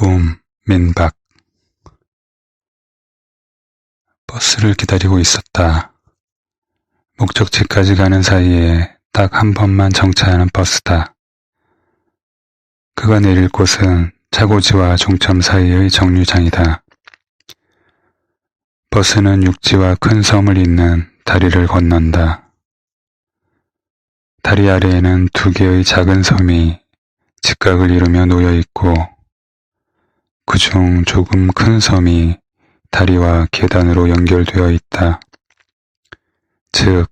꿈, 민박. 버스를 기다리고 있었다. 목적지까지 가는 사이에 딱 한 번만 정차하는 버스다. 그가 내릴 곳은 차고지와 종점 사이의 정류장이다. 버스는 육지와 큰 섬을 잇는 다리를 건넌다. 다리 아래에는 두 개의 작은 섬이 직각을 이루며 놓여 있고 그중 조금 큰 섬이 다리와 계단으로 연결되어 있다. 즉,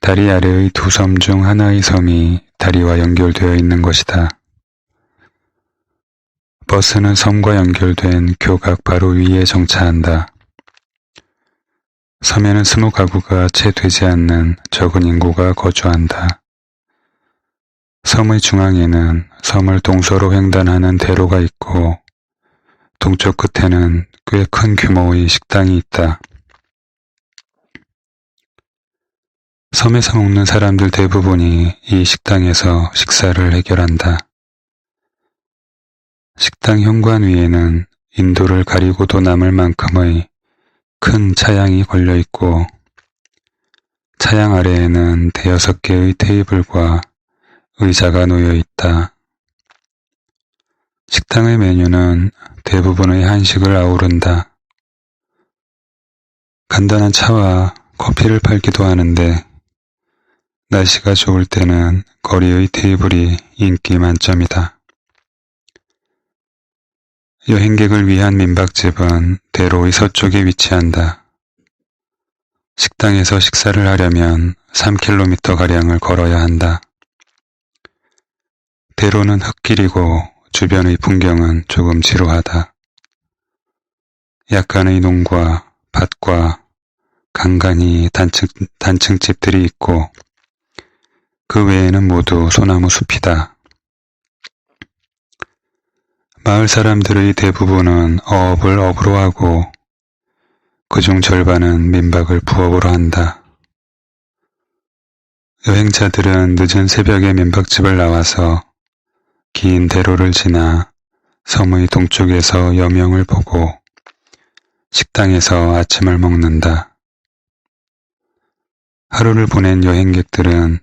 다리 아래의 두 섬 중 하나의 섬이 다리와 연결되어 있는 것이다. 버스는 섬과 연결된 교각 바로 위에 정차한다. 섬에는 스무 가구가 채 되지 않는 적은 인구가 거주한다. 섬의 중앙에는 섬을 동서로 횡단하는 대로가 있고 동쪽 끝에는 꽤 큰 규모의 식당이 있다. 섬에서 먹는 사람들 대부분이 이 식당에서 식사를 해결한다. 식당 현관 위에는 인도를 가리고도 남을 만큼의 큰 차양이 걸려 있고 차양 아래에는 대여섯 개의 테이블과 의자가 놓여 있다. 식당의 메뉴는 대부분의 한식을 아우른다. 간단한 차와 커피를 팔기도 하는데 날씨가 좋을 때는 거리의 테이블이 인기 만점이다. 여행객을 위한 민박집은 대로의 서쪽에 위치한다. 식당에서 식사를 하려면 3km가량을 걸어야 한다. 대로는 흙길이고 주변의 풍경은 조금 지루하다. 약간의 농과 밭과 간간히 단층, 단층집들이 있고 그 외에는 모두 소나무 숲이다. 마을 사람들의 대부분은 어업을 업으로 하고 그중 절반은 민박을 부업으로 한다. 여행자들은 늦은 새벽에 민박집을 나와서 긴 대로를 지나 섬의 동쪽에서 여명을 보고 식당에서 아침을 먹는다. 하루를 보낸 여행객들은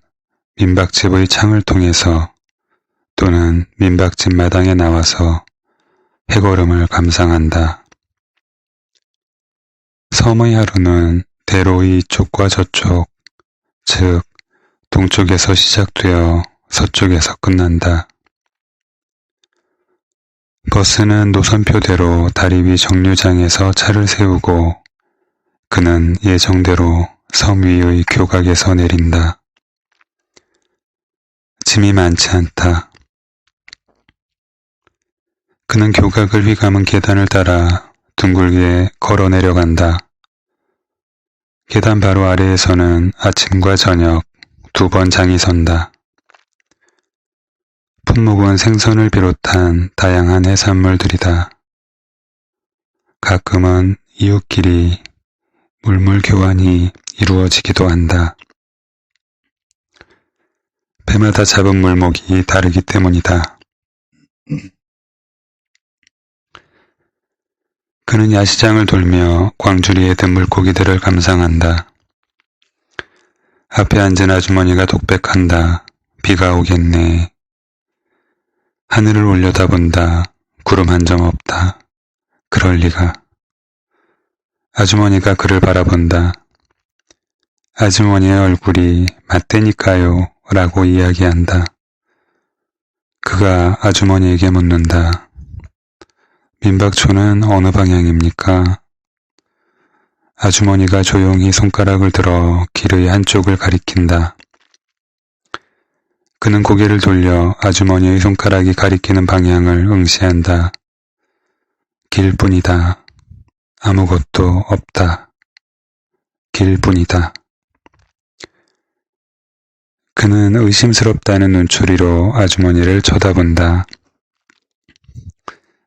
민박집의 창을 통해서 또는 민박집 마당에 나와서 해걸음을 감상한다. 섬의 하루는 대로의 이쪽과 저쪽, 즉 동쪽에서 시작되어 서쪽에서 끝난다. 버스는 노선표대로 다리 위 정류장에서 차를 세우고 그는 예정대로 섬 위의 교각에서 내린다. 짐이 많지 않다. 그는 교각을 휘감은 계단을 따라 둥글게 걸어 내려간다. 계단 바로 아래에서는 아침과 저녁 두 번 장이 선다. 품목은 생선을 비롯한 다양한 해산물들이다. 가끔은 이웃끼리 물물 교환이 이루어지기도 한다. 배마다 잡은 물목이 다르기 때문이다. 그는 야시장을 돌며 광주리에 든 물고기들을 감상한다. 앞에 앉은 아주머니가 독백한다. 비가 오겠네. 하늘을 올려다본다. 구름 한 점 없다. 그럴 리가. 아주머니가 그를 바라본다. 아주머니의 얼굴이 맞대니까요. 라고 이야기한다. 그가 아주머니에게 묻는다. 민박촌은 어느 방향입니까? 아주머니가 조용히 손가락을 들어 길의 한쪽을 가리킨다. 그는 고개를 돌려 아주머니의 손가락이 가리키는 방향을 응시한다. 길뿐이다. 아무것도 없다. 길뿐이다. 그는 의심스럽다는 눈초리로 아주머니를 쳐다본다.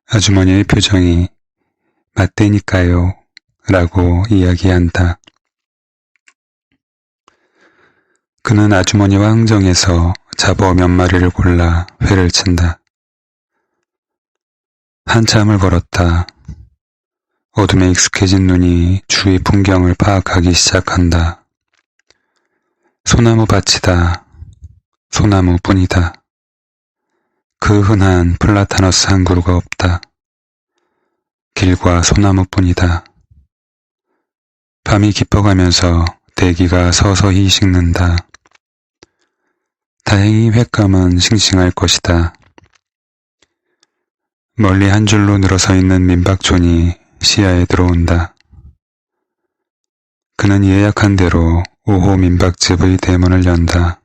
아주머니의 표정이 맞대니까요. 라고 이야기한다. 그는 아주머니와 흥정해서 잡어 몇 마리를 골라 회를 친다. 한참을 걸었다. 어둠에 익숙해진 눈이 주위 풍경을 파악하기 시작한다. 소나무 밭이다. 소나무 뿐이다. 그 흔한 플라타너스 한 그루가 없다. 길과 소나무 뿐이다. 밤이 깊어가면서 대기가 서서히 식는다. 다행히 횟감은 싱싱할 것이다. 멀리 한 줄로 늘어서 있는 민박촌이 시야에 들어온다. 그는 예약한 대로 5호 민박집의 대문을 연다.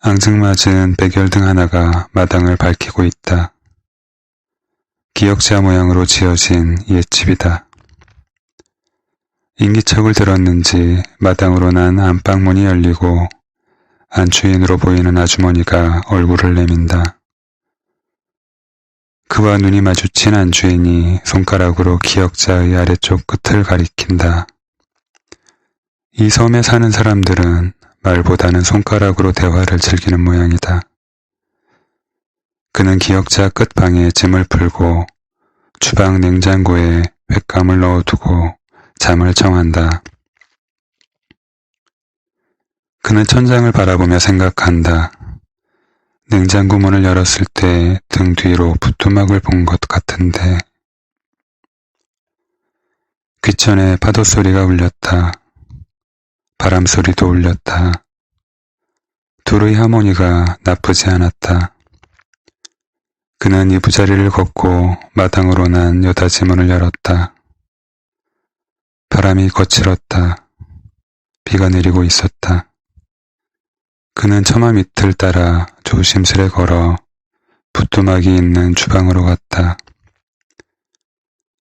앙증맞은 백열등 하나가 마당을 밝히고 있다. 기역자 모양으로 지어진 옛집이다. 인기척을 들었는지 마당으로 난 안방문이 열리고 안주인으로 보이는 아주머니가 얼굴을 내민다. 그와 눈이 마주친 안주인이 손가락으로 기역자의 아래쪽 끝을 가리킨다. 이 섬에 사는 사람들은 말보다는 손가락으로 대화를 즐기는 모양이다. 그는 기역자 끝방에 짐을 풀고 주방 냉장고에 횟감을 넣어두고 잠을 청한다. 그는 천장을 바라보며 생각한다. 냉장고 문을 열었을 때 등 뒤로 부뚜막을 본 것 같은데 귀천에 파도 소리가 울렸다. 바람 소리도 울렸다. 둘의 하모니가 나쁘지 않았다. 그는 이부자리를 걷고 마당으로 난 여닫이 문을 열었다. 바람이 거칠었다. 비가 내리고 있었다. 그는 처마 밑을 따라 조심스레 걸어 부뚜막이 있는 주방으로 갔다.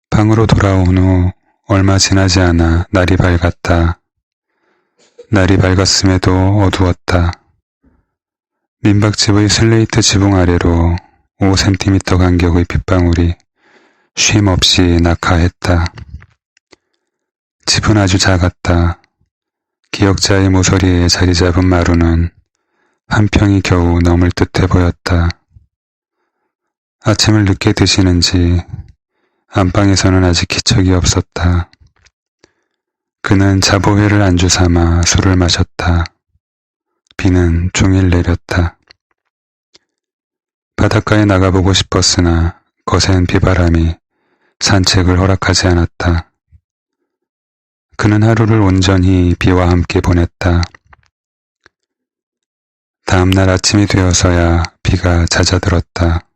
방으로 돌아온 후 얼마 지나지 않아 날이 밝았다. 날이 밝았음에도 어두웠다. 민박집의 슬레이트 지붕 아래로 5cm 간격의 빗방울이 쉼 없이 낙하했다. 집은 아주 작았다. 기역자의 모서리에 자리 잡은 마루는 한 평이 겨우 넘을 듯해 보였다. 아침을 늦게 드시는지 안방에서는 아직 기척이 없었다. 그는 자보회를 안주 삼아 술을 마셨다. 비는 종일 내렸다. 바닷가에 나가보고 싶었으나 거센 비바람이 산책을 허락하지 않았다. 그는 하루를 온전히 비와 함께 보냈다. 다음날 아침이 되어서야 비가 잦아들었다.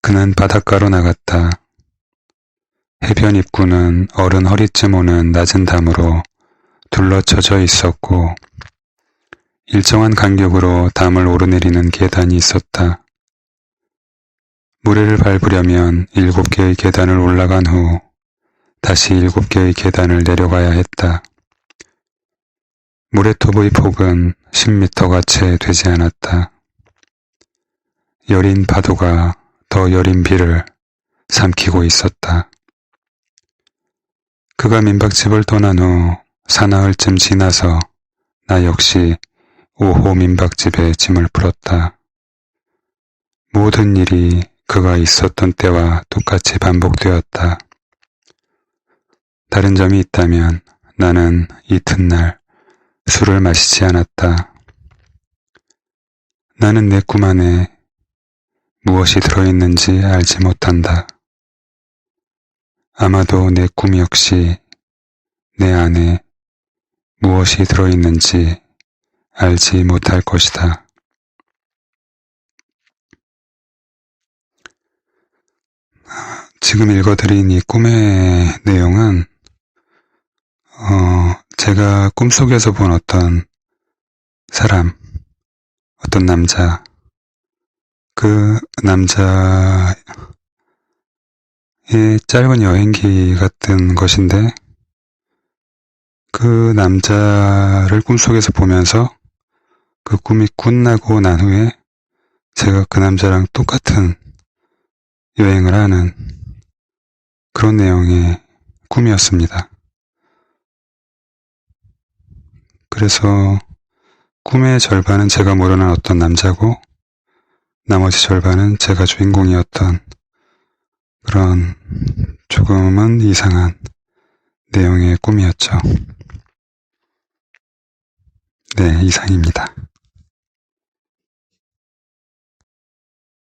그는 바닷가로 나갔다. 해변 입구는 어른 허리쯤 오는 낮은 담으로 둘러쳐져 있었고 일정한 간격으로 담을 오르내리는 계단이 있었다. 모래를 밟으려면 일곱 개의 계단을 올라간 후 다시 일곱 개의 계단을 내려가야 했다. 모래톱의 폭은 10미터가 채 되지 않았다. 여린 파도가 더 여린 비를 삼키고 있었다. 그가 민박집을 떠난 후 사나흘쯤 지나서 나 역시 5호 민박집에 짐을 풀었다. 모든 일이 그가 있었던 때와 똑같이 반복되었다. 다른 점이 있다면 나는 이튿날 술을 마시지 않았다. 나는 내 꿈 안에 무엇이 들어있는지 알지 못한다. 아마도 내 꿈 역시 내 안에 무엇이 들어있는지 알지 못할 것이다. 지금 읽어드린 이 꿈의 내용은 어, 제가 꿈속에서 본 어떤 사람, 어떤 남자, 그 남자의 짧은 여행기 같은 것인데, 그 남자를 꿈속에서 보면서 그 꿈이 끝나고 난 후에 제가 그 남자랑 똑같은 여행을 하는 그런 내용의 꿈이었습니다. 그래서 꿈의 절반은 제가 모르는 어떤 남자고 나머지 절반은 제가 주인공이었던 그런 조금은 이상한 내용의 꿈이었죠. 네, 이상입니다.